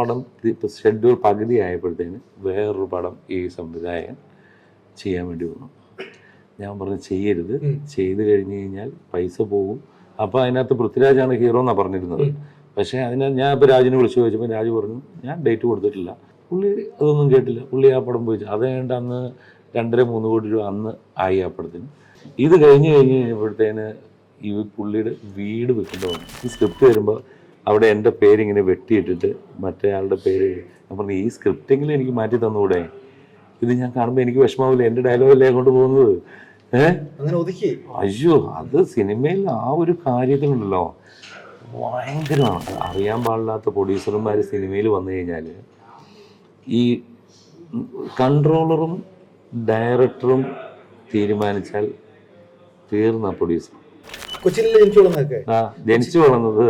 പടം ഷെഡ്യൂൾ പകുതി ആയപ്പോഴത്തേന് വേറൊരു പടം ഈ സംവിധായകൻ ചെയ്യാൻ വേണ്ടി വന്നു. ഞാൻ പറഞ്ഞു ചെയ്യരുത്. ചെയ്ത് കഴിഞ്ഞ് കഴിഞ്ഞാൽ പൈസ പോകും. അപ്പോൾ അതിനകത്ത് പൃഥ്വിരാജാണ് ഹീറോ എന്നാണ് പറഞ്ഞിരുന്നത്. പക്ഷേ അതിനകത്ത് ഞാൻ ഇപ്പോൾ രാജിനെ വിളിച്ചു ചോദിച്ചപ്പോൾ രാജ് പറഞ്ഞു ഞാൻ ഡേറ്റ് കൊടുത്തിട്ടില്ല. പുള്ളി അതൊന്നും കേട്ടില്ല. പുള്ളി ആ പടം പോയി അത് കഴിഞ്ഞിട്ട് അന്ന് രണ്ടര മൂന്ന് കോടി രൂപ അന്ന് ആയി ആ പടത്തിന്. ഇത് കഴിഞ്ഞ് കഴിഞ്ഞ് കഴിഞ്ഞപ്പോഴത്തേന് ഈ പുള്ളിയുടെ വീട് വെക്കേണ്ടി വന്നു. ഈ സ്ക്രിപ്റ്റ് വരുമ്പോൾ അവിടെ എന്റെ പേരിങ്ങനെ വെട്ടിയിട്ടിട്ട് മറ്റേ ആളുടെ പേര് ഞാൻ പറഞ്ഞു ഈ സ്ക്രിപ്റ്റെങ്കിലും എനിക്ക് മാറ്റി തന്നുകൂടെ ഇത് ഞാൻ കാണുമ്പോൾ എനിക്ക് വിഷമാവില്ല? എന്റെ ഡയലോഗല്ലേ കൊണ്ട് പോകുന്നത്? ഏഹ് അയ്യോ അത് സിനിമയിൽ ആ ഒരു കാര്യത്തിനുണ്ടല്ലോ ഭയങ്കരമാണ്. അറിയാൻ പാടില്ലാത്ത പ്രൊഡ്യൂസർമാർ സിനിമയിൽ വന്നു കഴിഞ്ഞാൽ ഈ കൺട്രോളറും ഡയറക്ടറും തീരുമാനിച്ചാൽ തീർന്ന പ്രൊഡ്യൂസർ. കൊച്ചിയിൽ ജനിച്ചു വളർന്നത്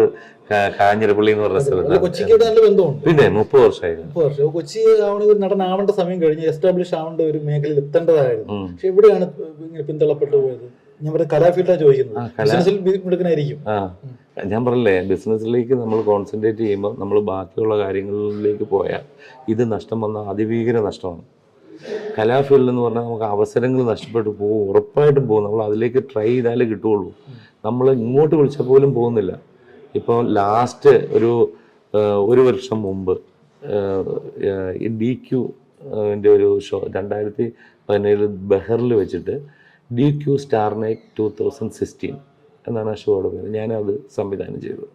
കാഞ്ഞിരപ്പള്ളി എന്ന് പറഞ്ഞ സ്ഥലത്ത് സ്ഥലത്താണ് നല്ല ബന്ധമുണ്ട്. പിന്നെ മുപ്പത് വർഷമായിരുന്നു മുപ്പത് വർഷം. അപ്പൊ കൊച്ചി ആവണ ഒരു നടനാവേണ്ട സമയം കഴിഞ്ഞ് എസ്റ്റാബ്ലിഷ് ആവേണ്ട ഒരു മേഖലയിൽ എത്തേണ്ടതായിരുന്നു. പക്ഷെ എവിടെയാണ് ഇങ്ങനെ പിന്തള്ളപ്പെട്ടു പോയത്? ഞാൻ പറഞ്ഞ കലാഫീൽഡാണ് ചോദിക്കുന്നത്. ഞാൻ പറഞ്ഞില്ലേ ബിസിനസ്സിലേക്ക് നമ്മൾ കോൺസെൻട്രേറ്റ് ചെയ്യുമ്പോൾ നമ്മൾ ബാക്കിയുള്ള കാര്യങ്ങളിലേക്ക് പോയാൽ ഇത് നഷ്ടം വന്നാൽ അതിഭീകര നഷ്ടമാണ്. കലാഫീൽഡ് എന്ന് പറഞ്ഞാൽ നമുക്ക് അവസരങ്ങൾ നഷ്ടപ്പെട്ടു പോകും ഉറപ്പായിട്ടും പോകും. നമ്മൾ അതിലേക്ക് ട്രൈ ചെയ്താലേ കിട്ടുകയുള്ളൂ. നമ്മൾ ഇങ്ങോട്ട് വിളിച്ചാൽ പോലും പോകുന്നില്ല. ഇപ്പോൾ ലാസ്റ്റ് ഒരു ഒരു വർഷം മുമ്പ് ഡി ക്യു ഒരു ഷോ രണ്ടായിരത്തി പതിനേഴ് ബഹറിൽ വെച്ചിട്ട് D Q star night two thousand sixteen എന്നാണ് ആ ഷോയുടെ പേര്. ഞാനത് സംവിധാനം ചെയ്തത്.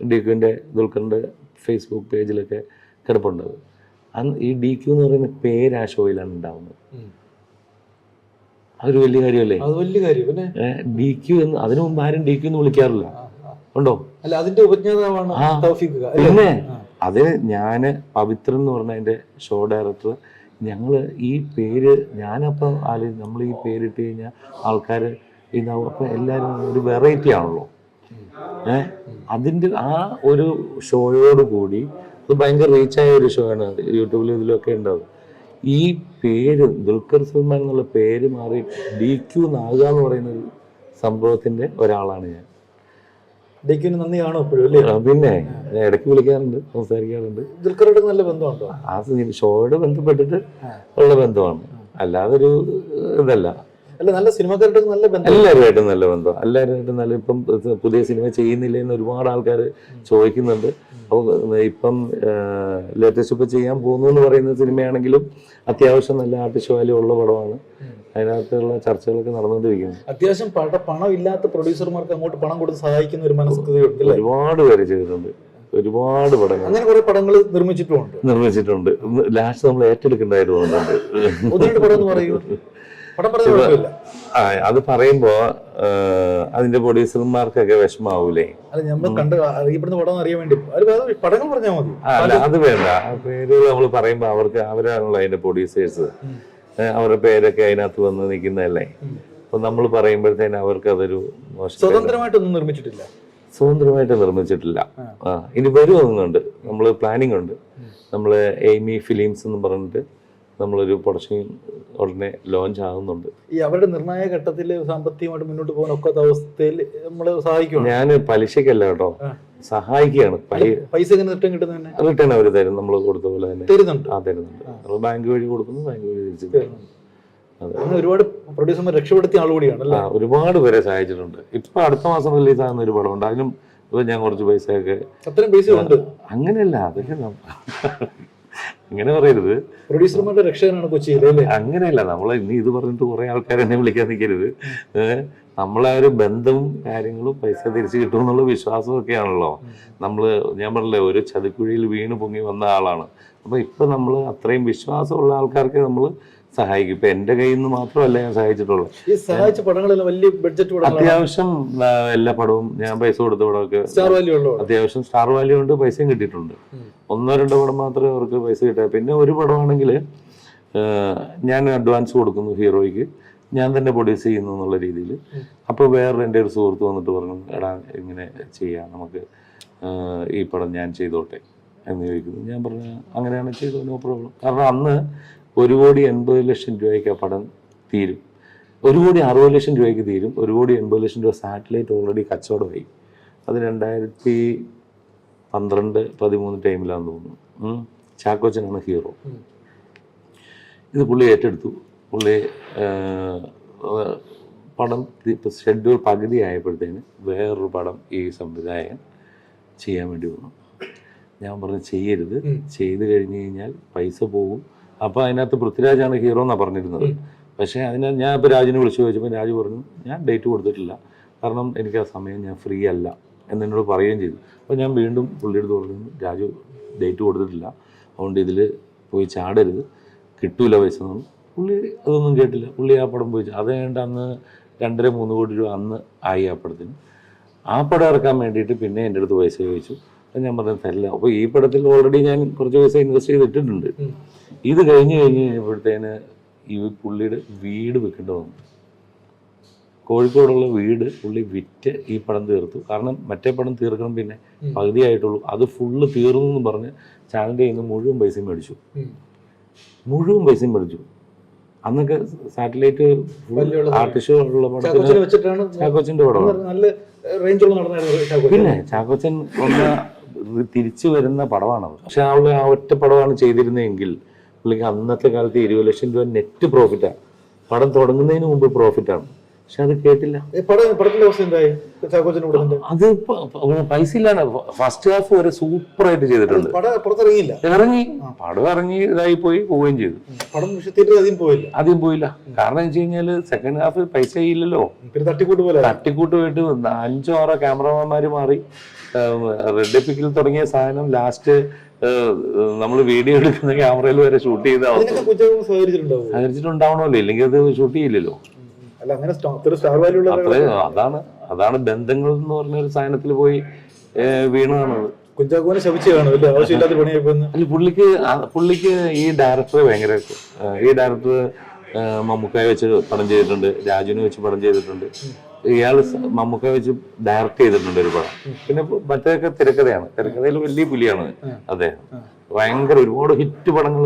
ഡി ക്യുവിന്റെ ദുൽഖറിന്റെ ഫേസ്ബുക്ക് പേജിലൊക്കെ കിടപ്പുണ്ടത്. അന്ന് ഈ ഡി ക്യു എന്ന് പറയുന്ന പേര് ആ ഷോയിലാണ് ഉണ്ടാവുന്നത്. അതൊരു വലിയ കാര്യമല്ലേ? ഡി ക്യു എന്ന് അതിനു മുമ്പ് ആരും ഡി ക്യു എന്ന് വിളിക്കാറില്ല. ഉണ്ടോ? അല്ല അതിന്റെ ഉപജ്ഞാതാവാണ് തൗഫീഖ് പിന്നെ അത് ഞാൻ ഞാൻ പവിത്രൻ എന്ന് പറഞ്ഞ എന്റെ ഷോ ഡയറക്ടർ ഞങ്ങൾ ഈ പേര് ഞാനപ്പോൾ ആലോ നമ്മൾ ഈ പേരിട്ട് കഴിഞ്ഞാൽ ആൾക്കാര് ഇതാവും. അപ്പോൾ എല്ലാവരും ഒരു വെറൈറ്റി ആണല്ലോ. ഏ? അതിന്റെ ആ ഒരു ഷോയോട് കൂടി അത് ഭയങ്കര റീച്ചായ ഒരു ഷോ ആണ് യൂട്യൂബിലും ഇതിലൊക്കെ ഉണ്ടാവും ഈ പേര് ദുൽഖർ സൽമാൻ എന്നുള്ള പേര് മാറി ഡി ക്യു നാഗ എന്ന് പറയുന്ന ഒരു സംഭവത്തിന്റെ ഒരാളാണ് ഞാൻ. ഡെക്കിന് നന്ദി കാണും എപ്പോഴും അല്ലേ പിന്നെ ഞാൻ ഇടയ്ക്ക് വിളിക്കാറുണ്ട് സംസാരിക്കാറുണ്ട്. ദുൽഖറുടെ നല്ല ബന്ധമുണ്ടോ? ആ ഷോയോട് ബന്ധപ്പെട്ടിട്ട് ഉള്ള ബന്ധമാണ്. അല്ലാതെ ഒരു ഇതല്ല. അല്ല നല്ല സിനിമക്കാരുടെ നല്ല ബന്ധം. എല്ലാവരുമായിട്ടും നല്ല ബന്ധം. എല്ലാവരുമായിട്ടും നല്ല ഇപ്പം പുതിയ സിനിമ ചെയ്യുന്നില്ല എന്ന് ഒരുപാട് ആൾക്കാർ ചോദിക്കുന്നുണ്ട്. അപ്പോൾ ഇപ്പം ലേറ്റസ്റ്റ് ഇപ്പം ചെയ്യാൻ പോകുന്നു എന്ന് പറയുന്ന സിനിമയാണെങ്കിലും അത്യാവശ്യം നല്ല ആർട്ടിസ്റ്റ് വാല്യൂ ഉള്ള പടമാണ്. അതിനകത്തുള്ള ചർച്ചകളൊക്കെ നടന്നുകൊണ്ടിരിക്കുന്നു. അത്യാവശ്യം പട പണം ഇല്ലാത്ത പ്രൊഡ്യൂസർമാർക്ക് അങ്ങോട്ട് പണം കൊടുത്ത് സഹായിക്കുന്ന ഒരു മനസ്കൃതിയുണ്ട് ഒരുപാട് പേര് ചെയ്തിട്ടുണ്ട്. ഒരുപാട് പടങ്ങൾ. അങ്ങനെ കുറെ പടങ്ങൾ നിർമ്മിച്ചിട്ടുണ്ട് നിർമ്മിച്ചിട്ടുണ്ട്. ലാസ്റ്റ് നമ്മൾ ഏറ്റെടുക്കേണ്ടതായിട്ട് തോന്നുന്നുണ്ട്. പടം എന്ന് പറയൂ അത് പറയുമ്പോ അതിന്റെ പ്രൊഡ്യൂസർമാർക്കൊക്കെ വിഷമാവൂലേ? അല്ല അത് വേണ്ട. നമ്മൾ നമ്മൾ പറയുമ്പോ അവർക്ക് അവരാണല്ലോ അതിന്റെ പ്രൊഡ്യൂസേഴ്സ്. അവരുടെ പേരൊക്കെ അതിനകത്ത് വന്ന് നിൽക്കുന്നതല്ലേ. അപ്പൊ നമ്മൾ പറയുമ്പോഴത്തേന് അവർക്ക് അതൊരു സ്വതന്ത്രമായിട്ടൊന്നും നിർമ്മിച്ചിട്ടില്ല. സ്വതന്ത്രമായിട്ട് നിർമ്മിച്ചിട്ടില്ല. ഇനി വരുമെന്നുണ്ട് നമ്മൾ പ്ലാനിങ് ഉണ്ട്. നമ്മൾ എയ്മി ഫിലിംസ് എന്ന് പറഞ്ഞിട്ട് നമ്മളൊരു പ്രൊഡക്ഷൻ ഉടനെ ലോഞ്ച് ആകുന്നുണ്ട് ഈ അവരുടെ നിർണായക ഘട്ടത്തിൽ സാമ്പത്തികമായിട്ട് മുന്നോട്ട് പോകാൻ ഒക്കാത്ത അവസ്ഥയിൽ നമ്മൾ സഹായിക്കും ഞാൻ പലിശക്കല്ല കേട്ടോ. സഹായിക്കുകയാണ്. പൈസ റിട്ടേൺ കിട്ടുന്നതന്നെ റിട്ടേൺ അവർ തരും. നമ്മൾ കൊടുത്ത പോലെ തന്നെ. തരുന്നുണ്ട്. ആ തരുന്നുണ്ട്. ബാങ്ക് വഴി കൊടുക്കുന്നു ബാങ്ക് വഴി തിരിച്ചു. ഒരുപാട് പ്രൊഡ്യൂസർമാർ രക്ഷപ്പെടുത്തിയ ആൾ കൂടിയാണ് അല്ലേ? ആ ഒരുപാട് പേരെ സഹായിച്ചിട്ടുണ്ട്. ഇപ്പൊ അടുത്ത മാസം റിലീസ് ആകുന്ന ഒരു പടമുണ്ട് അതിനും ഇപ്പൊ ഞാൻ കുറച്ച് പൈസയൊക്കെ അത്രയും പൈസ ഉണ്ട് അങ്ങനെയല്ല അതൊക്കെ അങ്ങനെ പറയരുത്. പ്രൊഡ്യൂസർമാരുടെ രക്ഷകനാണ് കൊച്ചി അല്ലേ? അങ്ങനെയല്ല നമ്മൾ ഇനി ഇത് പറഞ്ഞിട്ട് കുറെ ആൾക്കാർ എന്നെ വിളിക്കാൻ നിൽക്കരുത് നമ്മളെ ഒരു ബന്ധവും കാര്യങ്ങളും പൈസ തിരിച്ചു കിട്ടും എന്നുള്ള വിശ്വാസവും ഒക്കെയാണല്ലോ നമ്മൾ ഞാൻ പറഞ്ഞില്ലേ ഒരു ചതിക്കുഴിയിൽ വീണ് പൊങ്ങി വന്ന ആളാണ്. അപ്പൊ ഇപ്പൊ നമ്മൾ അത്രയും വിശ്വാസമുള്ള ആൾക്കാർക്ക് നമ്മൾ സഹായിക്കും. ഇപ്പൊ എന്റെ കയ്യിൽ നിന്ന് മാത്രമല്ല ഞാൻ സഹായിച്ചിട്ടുള്ളൂ. ഈ സഹായിച്ച പടങ്ങളിൽ വലിയ ബഡ്ജറ്റ് അത്യാവശ്യം ആ, എല്ലാ പടവും ഞാൻ പൈസ കൊടുത്ത പടമൊക്കെ സ്റ്റാർ വാല്യൂ ഉള്ള അത്യാവശ്യം സ്റ്റാർ വാല്യൂ ഉണ്ട് പൈസയും കിട്ടിയിട്ടുണ്ട്. ഒന്നോ രണ്ടോ പടം മാത്രമേ അവർക്ക് പൈസ കിട്ടാ പിന്നെ ഒരു പടമാണെങ്കിൽ ഞാൻ അഡ്വാൻസ് കൊടുക്കുന്നു ഹീറോയ്ക്ക്. ഞാൻ തന്നെ പ്രൊഡ്യൂസ് ചെയ്യുന്നു എന്നുള്ള രീതിയിൽ. അപ്പോൾ വേറെ എന്റെ ഒരു സുഹൃത്ത് വന്നിട്ട് പറഞ്ഞു എടാ ഇങ്ങനെ ചെയ്യാം നമുക്ക് ആ, ഈ പടം ഞാൻ ചെയ്തോട്ടെ. എന്ന് ചോദിക്കുന്നു. ഞാൻ പറഞ്ഞു അങ്ങനെയാണ് ചെയ്തോ നോ പ്രോബ്ലം കാരണം അന്ന് ഒരു കോടി എൺപത് ലക്ഷം രൂപയ്ക്ക് ആ പടം തീരും. ഒരു കോടി അറുപത് ലക്ഷം രൂപയ്ക്ക് തീരും. ഒരു കോടി എൺപത് ലക്ഷം രൂപ സാറ്റലൈറ്റ് ഓൾറെഡി കച്ചവടമായി. അത് രണ്ടായിരത്തി പന്ത്രണ്ട് പതിമൂന്ന് ടൈമിലാണെന്ന് തോന്നുന്നു. ചാക്കോച്ചനാണ് ഹീറോ. ഇത് പുള്ളി ഏറ്റെടുത്തു. പുള്ളി പടം ഷെഡ്യൂൾ പകുതി ആയപ്പോഴത്തേന് വേറൊരു പടം ഈ സംവിധായകൻ ചെയ്യാൻ വേണ്ടി വന്നു. ഞാൻ പറഞ്ഞു ചെയ്യരുത്. ചെയ്ത് കഴിഞ്ഞ് കഴിഞ്ഞാൽ പൈസ പോകും. അപ്പോൾ അതിനകത്ത് പൃഥ്വിരാജാണ് ഹീറോ എന്നാണ് പറഞ്ഞിരുന്നത്. പക്ഷേ അതിന് ഞാൻ ഇപ്പോൾ രാജിനെ വിളിച്ചു ചോദിച്ചപ്പോൾ രാജു പറഞ്ഞു ഞാൻ ഡേറ്റ് കൊടുത്തിട്ടില്ല. കാരണം എനിക്ക് ആ സമയം ഞാൻ ഫ്രീ അല്ല. എന്നോട് പറയുകയും ചെയ്തു. അപ്പോൾ ഞാൻ വീണ്ടും പുള്ളിയെടുത്ത് പറഞ്ഞു രാജു ഡേറ്റ് കൊടുത്തിട്ടില്ല. അതുകൊണ്ട് ഇതിൽ പോയി ചാടരുത്. കിട്ടൂല പൈസ പുള്ളി അതൊന്നും കേട്ടില്ല. പുള്ളി ആ പടം പോയി അതുകൊണ്ട് അന്ന് രണ്ടര മൂന്ന് കോടി രൂപ അന്ന് ആയി ആ പടത്തിന്. ആ പടം ഇറക്കാൻ വേണ്ടിയിട്ട് പിന്നെ എന്റെ അടുത്ത് പൈസ ചോദിച്ചു. ഞാൻ പറഞ്ഞു തരില്ല അപ്പോൾ ഈ പടത്തിൽ ഓൾറെഡി ഞാൻ കുറച്ച് പൈസ ഇൻവെസ്റ്റ് ചെയ്തിട്ടിട്ടുണ്ട്. ഇത് കഴിഞ്ഞ് കഴിഞ്ഞ് കഴിഞ്ഞപ്പോഴത്തേന് ഈ പുള്ളിയുടെ വീട് വിൽക്കേണ്ടി വന്നു. കോഴിക്കോടുള്ള വീട് പുള്ളി വിറ്റ് ഈ പടം തീർത്തു. കാരണം മറ്റേ പടം തീർക്കണം പിന്നെ. പകുതിയായിട്ടുള്ളൂ. അത് ഫുള്ള് തീർന്നു എന്ന് പറഞ്ഞ് ചാനലിന്റെ നിന്ന് മുഴുവൻ പൈസയും മേടിച്ചു. മുഴുവൻ പൈസയും മേടിച്ചു. അന്നൊക്കെ സാറ്റലൈറ്റ് ആർട്ടിസ്റ്റ് ഉള്ള പടത്തിന് ചാക്കോച്ചന്റെ പടമാണ്. റേഞ്ചുള്ള പിന്നെ ചാക്കോച്ചൻ ഒന്ന് തിരിച്ചു വരുന്ന പടമാണത് പക്ഷെ അവൾ ആ ഒറ്റ പടമാണ് ചെയ്തിരുന്നതെങ്കിൽ പുള്ളിക്ക് അന്നത്തെ കാലത്ത് ഇരുപത് ലക്ഷം രൂപ നെറ്റ് പ്രോഫിറ്റാണ് പടം തുടങ്ങുന്നതിന് മുമ്പ് പ്രോഫിറ്റാണ് പക്ഷെ അത് കേട്ടില്ല. അത് പൈസ ഇല്ലാണ് ഫസ്റ്റ് ഹാഫ് വരെ സൂപ്പറായിട്ട് ചെയ്തിട്ടുണ്ട്. പടം പുറത്തിറങ്ങിയില്ല ഇറങ്ങി. പടം ഇറങ്ങി ഇതായി പോയി പോവുകയും ചെയ്തു. പടം അധികം പോയില്ല. ആദ്യം പോയില്ല. കാരണം വെച്ച് കഴിഞ്ഞാൽ സെക്കൻഡ് ഹാഫ് പൈസ ഇല്ലല്ലോ. തട്ടിക്കൂട്ട് പോലെ. തട്ടിക്കൂട്ട് പോയിട്ട് അഞ്ചോ ആറോ ക്യാമറമാന്മാര് മാറി. റെഡ് എപ്പിക്കിൽ തുടങ്ങിയ സാധനം ലാസ്റ്റ് നമ്മൾ വീഡിയോ എടുക്കുന്ന ക്യാമറയിൽ വരെ ഷൂട്ട് ചെയ്ത സഹകരിച്ചിട്ടുണ്ടാവണമല്ലോ. ഇല്ലെങ്കിൽ അത് ഷൂട്ട് ചെയ്യില്ലല്ലോ. അല്ല അങ്ങനെ സ്റ്റാ- സ്റ്റാർ വാല്യൂ ഉള്ള അതാണ് അതാണ് ബന്ധങ്ങൾ എന്ന് പറഞ്ഞ ഒരു സാധനത്തിൽ പോയി ഏഹ്, വീണതാണത് കുഞ്ചാക്കോനെ ശപിച്ചു കാണും അല്ലേ? ആവശ്യമില്ലാത്ത പണിയായിപ്പോന്ന്. അല്ല പുള്ളിക്ക് പുള്ളിക്ക് ഈ ഡയറക്ടറെ ഭയങ്കര ഈ ഡയറക്ടർ മമ്മൂക്കായ വെച്ച് പടം ചെയ്തിട്ടുണ്ട് രാജുവിനെ വെച്ച് പടം ചെയ്തിട്ടുണ്ട്. ഇയാൾ മമ്മൂക്ക വെച്ച് ഡയറക്ട് ചെയ്തിട്ടുണ്ട് ഒരു പടം. പിന്നെ മറ്റേതൊക്കെ തിരക്കഥയാണ്. തിരക്കഥയിൽ വലിയ പുലിയാണ് അദ്ദേഹം. ഭയങ്കര ഒരുപാട് ഹിറ്റ് പടങ്ങൾ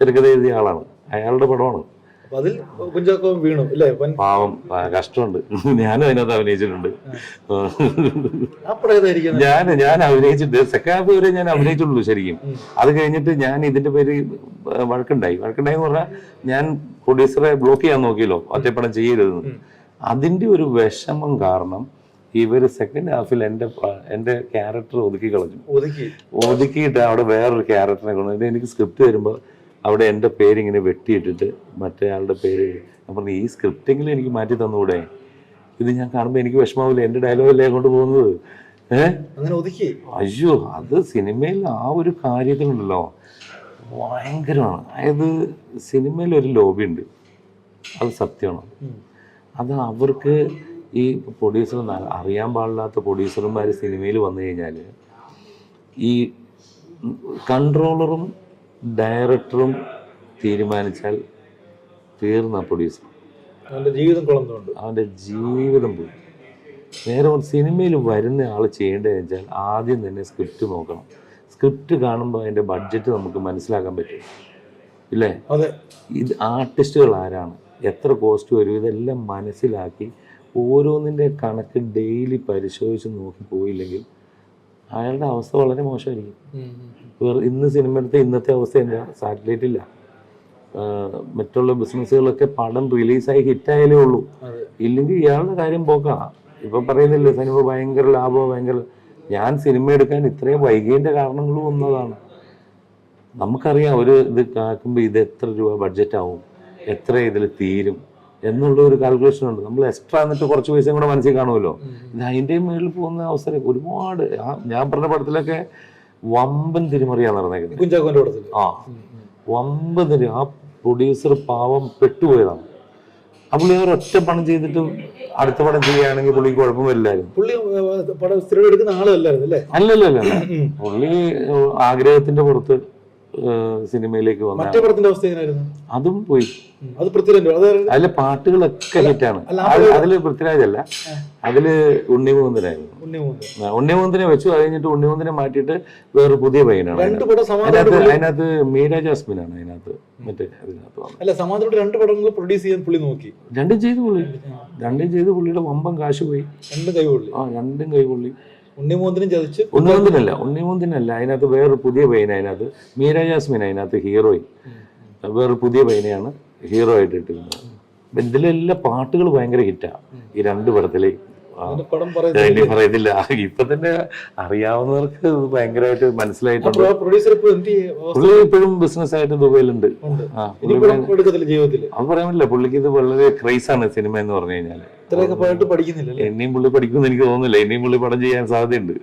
തിരക്കഥ എഴുതിയ ആളാണ്. അയാളുടെ പടമാണ്. അപ്പൊ അതിൽ വീണു അല്ലേ പാവം കഷ്ടമുണ്ട്. ഞാനും അതിനകത്ത് അഭിനയിച്ചിട്ടുണ്ട്. ഞാൻ ഞാൻ അഭിനയിച്ചിട്ട് സെക്കൻഡ് ഹാഫ് വരെ ഞാൻ അഭിനയിച്ചുള്ളൂ ശരിക്കും. അത് കഴിഞ്ഞിട്ട് ഞാൻ ഇതിന്റെ പേര് വഴക്കുണ്ടായി. വഴക്കുണ്ടായി എന്ന് പറഞ്ഞാൽ ഞാൻ പ്രൊഡ്യൂസറെ ബ്ലോക്ക് ചെയ്യാൻ നോക്കിയല്ലോ ഒറ്റപ്പടം ചെയ്യരുതെന്ന്. അതിന്റെ ഒരു വിഷമം കാരണം ഇവർ സെക്കൻഡ് ഹാഫിൽ എന്റെ എന്റെ എന്റെ ക്യാരക്ടർ ഒതുക്കി കളഞ്ഞു. ഒതുക്കി. ഒതുക്കിയിട്ട് അവിടെ വേറൊരു ക്യാരക്ടറിനെ കൊണ്ടുവന്നിട്ട് എനിക്ക് സ്ക്രിപ്റ്റ് വരുമ്പോൾ അവിടെ എന്റെ പേരിങ്ങനെ വെട്ടിയിട്ടിട്ട് മറ്റേ ആളുടെ പേര് ഞാൻ പറഞ്ഞു ഈ സ്ക്രിപ്റ്റെങ്കിലും എനിക്ക് മാറ്റി തന്നുകൂടെ ഇത് ഞാൻ കാണുമ്പോൾ എനിക്ക് വിഷമാവില്ല? എന്റെ ഡയലോഗല്ലേ കൊണ്ട് പോകുന്നത്? ഏഹ് അയ്യോ അത് സിനിമയിൽ ആ ഒരു കാര്യത്തിലുണ്ടല്ലോ. ഭയങ്കരമാണ്. അതായത് സിനിമയിൽ ഒരു ലോബി ഉണ്ട്. അത് സത്യമാണ്. അത് അവർക്ക് ഈ പ്രൊഡ്യൂസർ അറിയാൻ പാടില്ലാത്ത പ്രൊഡ്യൂസർമാർ സിനിമയിൽ വന്നു കഴിഞ്ഞാൽ ഈ കൺട്രോളറും ഡയറക്ടറും തീരുമാനിച്ചാൽ തീർന്ന പ്രൊഡ്യൂസർ അവന്റെ ജീവിതം കുളന്നുണ്ട് അവന്റെ ജീവിതം പോയി. നേരെ സിനിമയിൽ വരുന്ന ആൾ ചെയ്യേണ്ടതെന്ന് വെച്ചാൽ ആദ്യം തന്നെ സ്ക്രിപ്റ്റ് നോക്കണം. സ്ക്രിപ്റ്റ് കാണുമ്പോൾ അതിന്റെ ബഡ്ജറ്റ് നമുക്ക് മനസ്സിലാക്കാൻ പറ്റും. ഇല്ലേ? അതെ. ഇത് ആർട്ടിസ്റ്റുകൾ ആരാണ്? എത്ര കോസ്റ്റ് വരും? ഇതെല്ലാം മനസ്സിലാക്കി ഓരോന്നിന്റെ കണക്ക് ഡെയിലി പരിശോധിച്ച് നോക്കി പോയില്ലെങ്കിൽ അയാളുടെ അവസ്ഥ വളരെ മോശമായിരിക്കും. ഇന്ന് സിനിമ എടുത്ത ഇന്നത്തെ അവസ്ഥ എന്താ സാറ്റലൈറ്റ് ഇല്ല മറ്റുള്ള ബിസിനസ്സുകളൊക്കെ പടം റിലീസായി ഹിറ്റായാലേ ഉള്ളൂ. ഇല്ലെങ്കിൽ ഇയാളുടെ കാര്യം പോക്കാ. ഇപ്പൊ പറയുന്നില്ലേ സിനിമ ഭയങ്കര ലാഭമോ ഭയങ്കര. ഞാൻ സിനിമ എടുക്കാൻ ഇത്രയും വൈകിയതിന്റെ കാരണങ്ങളും ഒന്നതാണ് നമുക്കറിയാം ഒരു ഇത് കാക്കുമ്പോൾ ഇത് എത്ര രൂപ ബഡ്ജറ്റ് ആവും എത്ര ഇതിൽ തീരും. എന്നുള്ള ഒരു കാൽക്കുലേഷൻ ഉണ്ട്. നമ്മൾ എക്സ്ട്രാ എന്നിട്ട് കുറച്ച് പൈസ കൂടെ മനസ്സിൽ കാണുമല്ലോ. ഇത് അതിന്റെയും മേളിൽ പോകുന്ന അവസരം ഒരുപാട്. ഞാൻ പറഞ്ഞ പടത്തിലൊക്കെ വമ്പൻ തിരിമറിയാണ് നടന്നേക്കുന്നത്. ആ. വമ്പൻ തിരി ആ പ്രൊഡ്യൂസർ പാവം പെട്ടുപോയതാണ്. ആ പുള്ളി ഒരു ഒറ്റ പണം ചെയ്തിട്ട് അടുത്ത പടം ചെയ്യുകയാണെങ്കിൽ പുള്ളിക്ക് കുഴപ്പം വരില്ലായിരുന്നു. പുള്ളി പടം സ്ഥിരം എടുക്കുന്ന ആളല്ലായിരുന്നു അല്ലേ? പുള്ളി ആഗ്രഹത്തിന്റെ പുറത്ത് സിനിമയിലേക്ക് വന്ന മറ്റേ പടത്തിന്റെ അവസ്ഥ എങ്ങനെയായിരുന്നു? അതും പോയി. അതിൽ അത് പൃഥ്വിരാജ്. അത് അതിലെ പാട്ടുകളൊക്കെ ഹിറ്റാണ്. അതിൽ പൃഥ്വിരാജല്ല. അതിൽ ഉണ്ണിമുകുന്ദനായിരുന്നു ഉണ്ണിമുകുന്ദനെ വെച്ചു. അത് കഴിഞ്ഞിട്ട് ഉണ്ണിമുകുന്ദനെ മാറ്റിയിട്ട് വേറെ പുതിയ പയ്യനാണ് അതിനകത്ത്. അതിനകത്ത് മീര ജാസ്മിനാണ് അതിനകത്ത് മറ്റേ അതിനകത്ത് അല്ല രണ്ട് പടങ്ങൾ പ്രൊഡ്യൂസ് ചെയ്യാൻ പുള്ളി നോക്കി. രണ്ടും ചെയ്തു പുള്ളി. രണ്ടും ചെയ്ത് പുള്ളിയുടെ വമ്പം കാശ് പോയി. രണ്ടും കൈ പുള്ളി ആ രണ്ടും കൈ പുള്ളി ചതിച്ച് ഉണ്ണിമന്തിനല്ല ഉണ്ണിമന്തിനല്ല. അതിനകത്ത് വേറൊരു പുതിയ പയ്യന അതിനകത്ത്. മീര ജാസ്മിൻ അതിനകത്ത് ഹീറോയിൻ വേറൊരു പുതിയ പയ്യനെയാണ് ഹീറോ ആയിട്ട് ഇട്ടിരുന്നത്. ഇതിലെല്ലാം പാട്ടുകൾ ഭയങ്കര ഹിറ്റാണ് ഈ രണ്ട് പടത്തിലെ. ഇനി പറയുന്നില്ല. ഇപ്പൊ തന്നെ അറിയാവുന്നവർക്ക് ഭയങ്കരമായിട്ട് മനസ്സിലായിട്ടുണ്ട് പുള്ളി ഇപ്പോഴും ബിസിനസ് ആയിട്ട് ദുബൈയിലുണ്ട്. അത് പറയാൻ പറ്റില്ല. പുള്ളിക്ക് ഇത് വളരെ ക്രൈസ് ആണ് സിനിമ എന്ന് പറഞ്ഞു കഴിഞ്ഞാൽ ഇനിയും പുള്ളി പഠിക്കുമെന്ന് എനിക്ക് തോന്നുന്നില്ല. ഇനിയും പുള്ളി പടം ചെയ്യാൻ സാധ്യതയുണ്ട്.